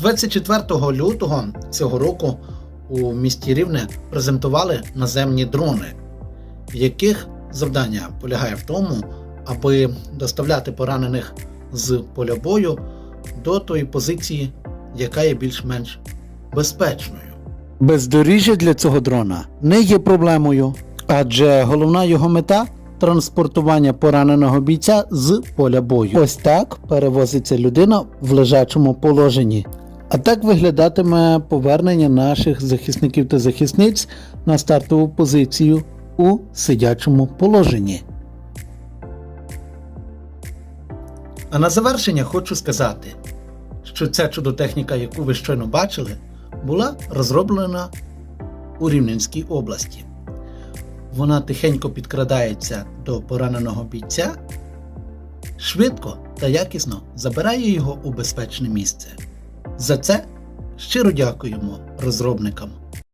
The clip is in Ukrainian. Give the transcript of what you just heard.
24 лютого цього року у місті Рівне презентували наземні дрони, яких завдання полягає в тому, аби доставляти поранених з поля бою до тої позиції, яка є більш-менш безпечною. Бездоріжжя для цього дрона не є проблемою, адже головна його мета транспортування пораненого бійця з поля бою. Ось так перевозиться людина в лежачому положенні. А так виглядатиме повернення наших захисників та захисниць на стартову позицію у сидячому положенні. А на завершення хочу сказати, що ця чудотехніка, яку ви щойно бачили, була розроблена у Рівненській області. Вона тихенько підкрадається до пораненого бійця, швидко та якісно забирає його у безпечне місце. За це щиро дякуємо розробникам.